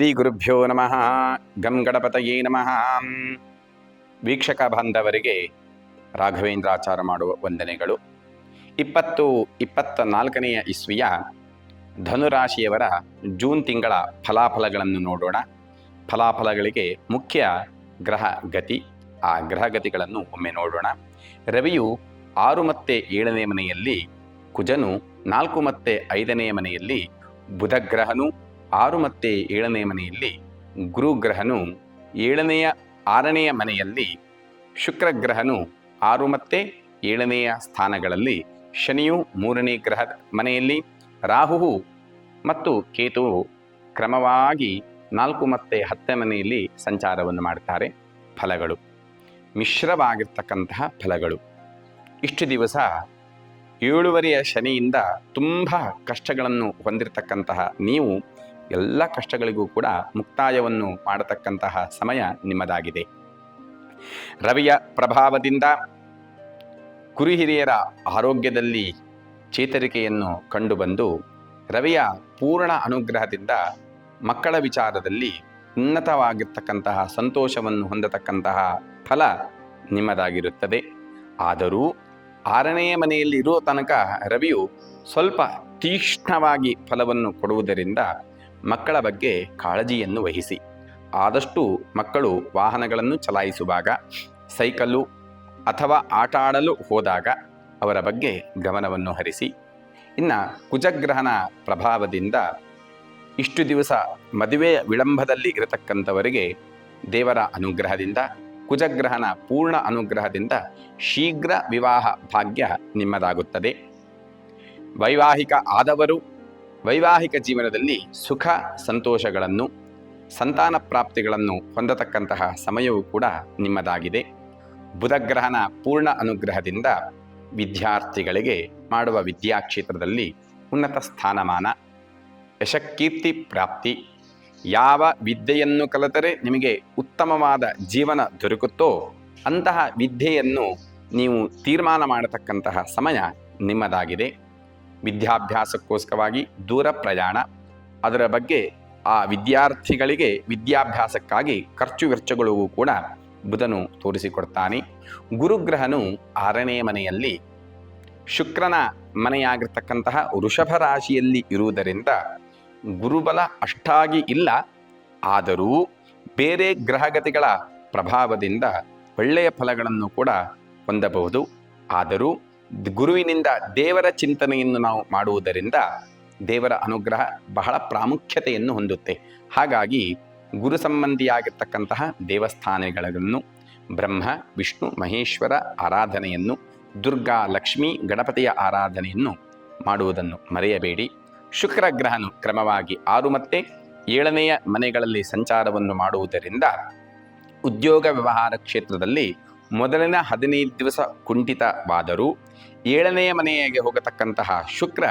ಶ್ರೀ ಗುರುಭ್ಯೋ ನಮಃ. ಗಂ ಗಣಪತಯೇ ನಮಃ. ವೀಕ್ಷಕ ಬಾಂಧವರಿಗೆ ರಾಘವೇಂದ್ರಾಚಾರ ಮಾಡುವ ವಂದನೆಗಳು. ಇಪ್ಪತ್ತು, ಇಪ್ಪತ್ತ ನಾಲ್ಕನೆಯ ಇಸ್ವಿಯ ಧನುರಾಶಿಯವರ ಜೂನ್ ತಿಂಗಳ ಫಲಾಫಲಗಳನ್ನು ನೋಡೋಣ. ಫಲಾಫಲಗಳಿಗೆ ಮುಖ್ಯ ಗ್ರಹ ಗತಿ, ಆ ಗ್ರಹಗತಿಗಳನ್ನು ಒಮ್ಮೆ ನೋಡೋಣ. ರವಿಯು ಆರು ಮತ್ತು ಏಳನೇ ಮನೆಯಲ್ಲಿ, ಕುಜನು ನಾಲ್ಕು ಮತ್ತು ಐದನೇ ಮನೆಯಲ್ಲಿ ಬುಧಗ್ರಹನು ಆರು ಮತ್ತು ಏಳನೇ ಮನೆಯಲ್ಲಿ ಗುರುಗ್ರಹನು ಏಳನೆಯ, ಆರನೆಯ ಮನೆಯಲ್ಲಿ ಶುಕ್ರಗ್ರಹನು ಆರು ಮತ್ತು ಏಳನೆಯ ಸ್ಥಾನಗಳಲ್ಲಿ ಶನಿಯು ಮೂರನೇ ಗ್ರಹ ಮನೆಯಲ್ಲಿ, ರಾಹುವು ಮತ್ತು ಕೇತುವು ಕ್ರಮವಾಗಿ ನಾಲ್ಕು ಮತ್ತು ಹತ್ತನೇ ಮನೆಯಲ್ಲಿ ಸಂಚಾರವನ್ನು ಮಾಡ್ತಾರೆ. ಫಲಗಳು. ಮಿಶ್ರವಾಗಿರ್ತಕ್ಕಂತಹ ಫಲಗಳು. ಇಷ್ಟು ದಿವಸ ಏಳುವರೆಯ ಶನಿಯಿಂದ ತುಂಬ ಕಷ್ಟಗಳನ್ನು ಹೊಂದಿರತಕ್ಕಂತಹ ನೀವು ಎಲ್ಲ ಕಷ್ಟಗಳಿಗೂ ಕೂಡ ಮುಕ್ತಾಯವನ್ನು ಮಾಡತಕ್ಕಂತಹ ಸಮಯ ನಿಮ್ಮದಾಗಿದೆ. ರವಿಯ ಪ್ರಭಾವದಿಂದ ಕುರುಹಿರಿಯರ ಆರೋಗ್ಯದಲ್ಲಿ ಚೇತರಿಕೆಯನ್ನು ಕಂಡುಬಂದು ರವಿಯ ಪೂರ್ಣ ಅನುಗ್ರಹದಿಂದ ಮಕ್ಕಳ ವಿಚಾರದಲ್ಲಿ ಉನ್ನತವಾಗಿರ್ತಕ್ಕಂತಹ ಸಂತೋಷವನ್ನು ಹೊಂದತಕ್ಕಂತಹ ಫಲ ನಿಮ್ಮದಾಗಿರುತ್ತದೆ. ಆದರೂ ಆರನೆಯ ಮನೆಯಲ್ಲಿ ಇರೋ ತನಕ ರವಿಯು ಸ್ವಲ್ಪ ತೀಕ್ಷ್ಣವಾಗಿ ಫಲವನ್ನು ಕೊಡುವುದರಿಂದ ಮಕ್ಕಳ ಬಗ್ಗೆ ಕಾಳಜಿಯನ್ನು ವಹಿಸಿ. ಆದಷ್ಟು ಮಕ್ಕಳು ವಾಹನಗಳನ್ನು ಚಲಾಯಿಸುವಾಗ ಸೈಕಲ್ಲು ಅಥವಾ ಆಟ ಆಡಲು ಹೋದಾಗ ಅವರ ಬಗ್ಗೆ ಗಮನವನ್ನು ಹರಿಸಿ. ಇನ್ನು ಕುಜಗ್ರಹಣ ಪ್ರಭಾವದಿಂದ ಇಷ್ಟು ದಿವಸ ಮದುವೆ ವಿಳಂಬದಲ್ಲಿ ಇರತಕ್ಕಂಥವರಿಗೆ ದೇವರ ಅನುಗ್ರಹದಿಂದ, ಕುಜಗ್ರಹಣ ಪೂರ್ಣ ಅನುಗ್ರಹದಿಂದ ಶೀಘ್ರ ವಿವಾಹ ಭಾಗ್ಯ ನಿಮ್ಮದಾಗುತ್ತದೆ. ವೈವಾಹಿಕ ಆದವರು ವೈವಾಹಿಕ ಜೀವನದಲ್ಲಿ ಸುಖ, ಸಂತೋಷಗಳನ್ನು, ಸಂತಾನ ಪ್ರಾಪ್ತಿಗಳನ್ನು ಹೊಂದತಕ್ಕಂತಹ ಸಮಯವೂ ಕೂಡ ನಿಮ್ಮದಾಗಿದೆ. ಬುಧಗ್ರಹನ ಪೂರ್ಣ ಅನುಗ್ರಹದಿಂದ ವಿದ್ಯಾರ್ಥಿಗಳಿಗೆ ಮಾಡುವ ವಿದ್ಯಾಕ್ಷೇತ್ರದಲ್ಲಿ ಉನ್ನತ ಸ್ಥಾನಮಾನ. ಯಶಕೀರ್ತಿ ಪ್ರಾಪ್ತಿ. ಯಾವ ವಿದ್ಯೆಯನ್ನು ಕಲಿತರೆ ನಿಮಗೆ ಉತ್ತಮವಾದ ಜೀವನ ದೊರಕುತ್ತೋ ಅಂತಹ ವಿದ್ಯೆಯನ್ನು ನೀವು ತೀರ್ಮಾನ ಮಾಡತಕ್ಕಂತಹ ಸಮಯ ನಿಮ್ಮದಾಗಿದೆ. ವಿದ್ಯಾಭ್ಯಾಸಕ್ಕೋಸ್ಕರವಾಗಿ ದೂರ ಪ್ರಯಾಣ. ಅದರ ಬಗ್ಗೆ ಆ ವಿದ್ಯಾರ್ಥಿಗಳಿಗೆ ವಿದ್ಯಾಭ್ಯಾಸಕ್ಕಾಗಿ ಖರ್ಚು ವೆಚ್ಚಗಳಿಗೂ ಕೂಡ ಬುಧನು ತೋರಿಸಿಕೊಡ್ತಾನೆ. ಗುರುಗ್ರಹನು ಆರನೇ ಮನೆಯಲ್ಲಿ ಶುಕ್ರನ ಮನೆಯಾಗಿರ್ತಕ್ಕಂತಹ ವೃಷಭ ರಾಶಿಯಲ್ಲಿ ಇರುವುದರಿಂದ ಗುರುಬಲ ಅಷ್ಟಾಗಿ ಇಲ್ಲ. ಆದರೂ ಬೇರೆ ಗ್ರಹಗತಿಗಳ ಪ್ರಭಾವದಿಂದ ಒಳ್ಳೆಯ ಫಲಗಳನ್ನು ಕೂಡ ಹೊಂದಬಹುದು. ಆದರೂ ಗುರುವಿನಿಂದ ದೇವರ ಚಿಂತನೆಯನ್ನು ನಾವು ಮಾಡುವುದರಿಂದ ದೇವರ ಅನುಗ್ರಹ ಬಹಳ ಪ್ರಾಮುಖ್ಯತೆಯನ್ನು ಹೊಂದುತ್ತೆ. ಹಾಗಾಗಿ ಗುರು ಸಂಬಂಧಿಯಾಗಿರ್ತಕ್ಕಂತಹ ದೇವಸ್ಥಾನಗಳನ್ನು ಬ್ರಹ್ಮ, ವಿಷ್ಣು, ಮಹೇಶ್ವರ ಆರಾಧನೆಯನ್ನು, ದುರ್ಗಾ, ಲಕ್ಷ್ಮಿ, ಗಣಪತಿಯ ಆರಾಧನೆಯನ್ನು ಮಾಡುವುದನ್ನು ಮರೆಯಬೇಡಿ. ಶುಕ್ರ ಗ್ರಹನು ಕ್ರಮವಾಗಿ ಆರು ಮತ್ತೆ ಏಳನೆಯ ಮನೆಗಳಲ್ಲಿ ಸಂಚಾರವನ್ನು ಮಾಡುವುದರಿಂದ ಉದ್ಯೋಗ ವ್ಯವಹಾರ ಕ್ಷೇತ್ರದಲ್ಲಿ ಮೊದಲಿನ ಹದಿನೈದು ದಿವಸ ಕುಂಠಿತವಾದರೂ ಏಳನೆಯ ಮನೆಯಾಗಿ ಹೋಗತಕ್ಕಂತಹ ಶುಕ್ರ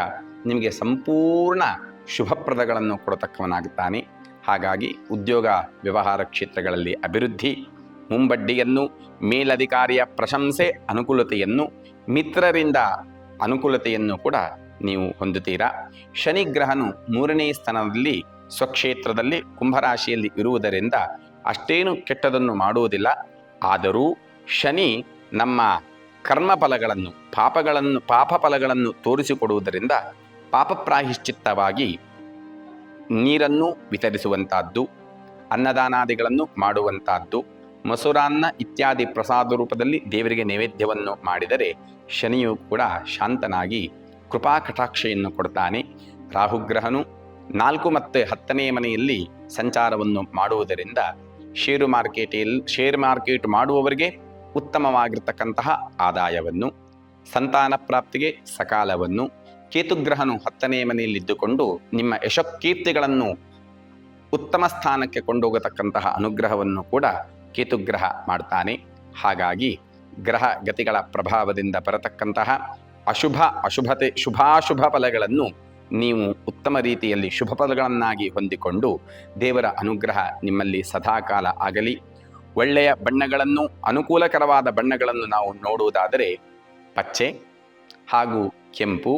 ನಿಮಗೆ ಸಂಪೂರ್ಣ ಶುಭಪ್ರದಗಳನ್ನು ಕೊಡತಕ್ಕವನಾಗುತ್ತಾನೆ ಹಾಗಾಗಿ ಉದ್ಯೋಗ ವ್ಯವಹಾರ ಕ್ಷೇತ್ರಗಳಲ್ಲಿ ಅಭಿವೃದ್ಧಿ, ಮುಂಬಡ್ಡಿಯನ್ನು, ಮೇಲಧಿಕಾರಿಯ ಪ್ರಶಂಸೆ, ಅನುಕೂಲತೆಯನ್ನು, ಮಿತ್ರರಿಂದ ಅನುಕೂಲತೆಯನ್ನು ಕೂಡ ನೀವು ಹೊಂದುತ್ತೀರಾ? ಶನಿಗ್ರಹನು ಮೂರನೇ ಸ್ಥಾನದಲ್ಲಿ ಸ್ವಕ್ಷೇತ್ರದಲ್ಲಿ ಕುಂಭರಾಶಿಯಲ್ಲಿ ಇರುವುದರಿಂದ ಅಷ್ಟೇನು ಕೆಟ್ಟದನ್ನು ಮಾಡುವುದಿಲ್ಲ. ಆದರೂ ಶನಿ ನಮ್ಮ ಕರ್ಮಫಲಗಳನ್ನು, ಪಾಪಗಳನ್ನು ಪಾಪ ಫಲಗಳನ್ನು ತೋರಿಸಿಕೊಡುವುದರಿಂದ ಪಾಪಪ್ರಾಹಿಶ್ಚಿತ್ತವಾಗಿ ನೀರನ್ನು ವಿತರಿಸುವಂತಹದ್ದು ಅನ್ನದಾನಾದಿಗಳನ್ನು ಮಾಡುವಂತಹದ್ದು ಮಸೂರಾನ್ನ ಇತ್ಯಾದಿ ಪ್ರಸಾದ ರೂಪದಲ್ಲಿ ದೇವರಿಗೆ ನೈವೇದ್ಯವನ್ನು ಮಾಡಿದರೆ ಶನಿಯು ಕೂಡ ಶಾಂತನಾಗಿ ಕೃಪಾ ಕಟಾಕ್ಷೆಯನ್ನು ಕೊಡ್ತಾನೆ. ರಾಹುಗ್ರಹನು ನಾಲ್ಕು ಮತ್ತು ಹತ್ತನೇ ಮನೆಯಲ್ಲಿ ಸಂಚಾರವನ್ನು ಮಾಡುವುದರಿಂದ ಷೇರು ಮಾರ್ಕೆಟಲ್ಲಿ ಶೇರ್ ಮಾರ್ಕೆಟ್ ಮಾಡುವವರಿಗೆ ಉತ್ತಮವಾಗಿರ್ತಕ್ಕಂತಹ ಆದಾಯವನ್ನು, ಸಂತಾನ ಪ್ರಾಪ್ತಿಗೆ ಸಕಾಲವನ್ನು, ಕೇತುಗ್ರಹನು ಹತ್ತನೇ ಮನೆಯಲ್ಲಿದ್ದುಕೊಂಡು ನಿಮ್ಮ ಯಶಕೀರ್ತಿಗಳನ್ನು ಉತ್ತಮ ಸ್ಥಾನಕ್ಕೆ ಕೊಂಡೋಗತಕ್ಕಂತಹ ಅನುಗ್ರಹವನ್ನು ಕೂಡ ಕೇತುಗ್ರಹ ಮಾಡ್ತಾನೆ. ಹಾಗಾಗಿ ಗ್ರಹ ಗತಿಗಳ ಪ್ರಭಾವದಿಂದ ಬರತಕ್ಕಂತಹ ಅಶುಭ, ಅಶುಭತೆ, ಶುಭಾಶುಭ ಫಲಗಳನ್ನು ನೀವು ಉತ್ತಮ ರೀತಿಯಲ್ಲಿ ಶುಭ ಫಲಗಳನ್ನಾಗಿ ಹೊಂದಿಕೊಂಡು ದೇವರ ಅನುಗ್ರಹ ನಿಮ್ಮಲ್ಲಿ ಸದಾಕಾಲ ಆಗಲಿ. ಒಳ್ಳೆಯ ಬಣ್ಣಗಳನ್ನು ಅನುಕೂಲಕರವಾದ ಬಣ್ಣಗಳನ್ನು ನಾವು ನೋಡುವುದಾದರೆ ಪಚ್ಚೆ ಹಾಗೂ ಕೆಂಪು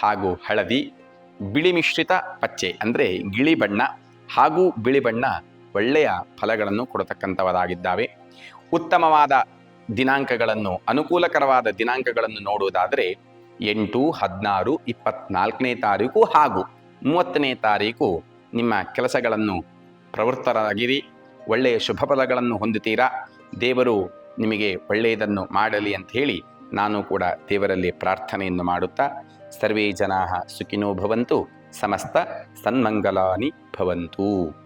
ಹಾಗೂ ಹಳದಿ, ಬಿಳಿ ಮಿಶ್ರಿತ ಪಚ್ಚೆ ಅಂದರೆ ಗಿಳಿ ಬಣ್ಣ ಹಾಗೂ ಬಿಳಿ ಬಣ್ಣ ಒಳ್ಳೆಯ ಫಲಗಳನ್ನು ಕೊಡತಕ್ಕಂಥವರಾಗಿದ್ದಾವೆ. ಉತ್ತಮವಾದ ದಿನಾಂಕಗಳನ್ನು, ಅನುಕೂಲಕರವಾದ ದಿನಾಂಕಗಳನ್ನು ನೋಡುವುದಾದರೆ ಎಂಟು, ಹದಿನಾರು, ಇಪ್ಪತ್ನಾಲ್ಕನೇ ತಾರೀಕು ಹಾಗೂ ಮೂವತ್ತನೇ ತಾರೀಕು ನಿಮ್ಮ ಕೆಲಸಗಳನ್ನು ಪ್ರವೃತ್ತರಾಗಿರಿ. ಒಳ್ಳೆಯ ಶುಭ ಫಲಗಳನ್ನು ಹೊಂದುತ್ತೀರಾ? ದೇವರು ನಿಮಗೆ ಒಳ್ಳೆಯದನ್ನು ಮಾಡಲಿ ಅಂತ ಹೇಳಿ ನಾನು ಕೂಡ ದೇವರಲ್ಲಿ ಪ್ರಾರ್ಥನೆಯನ್ನು ಮಾಡುತ್ತಾ, ಸರ್ವೇ ಜನಾ ಸುಖಿನೋ ಭವಂತು, ಸಮಸ್ತ ಸನ್ಮಂಗಲಾನಿ ಭವಂತು.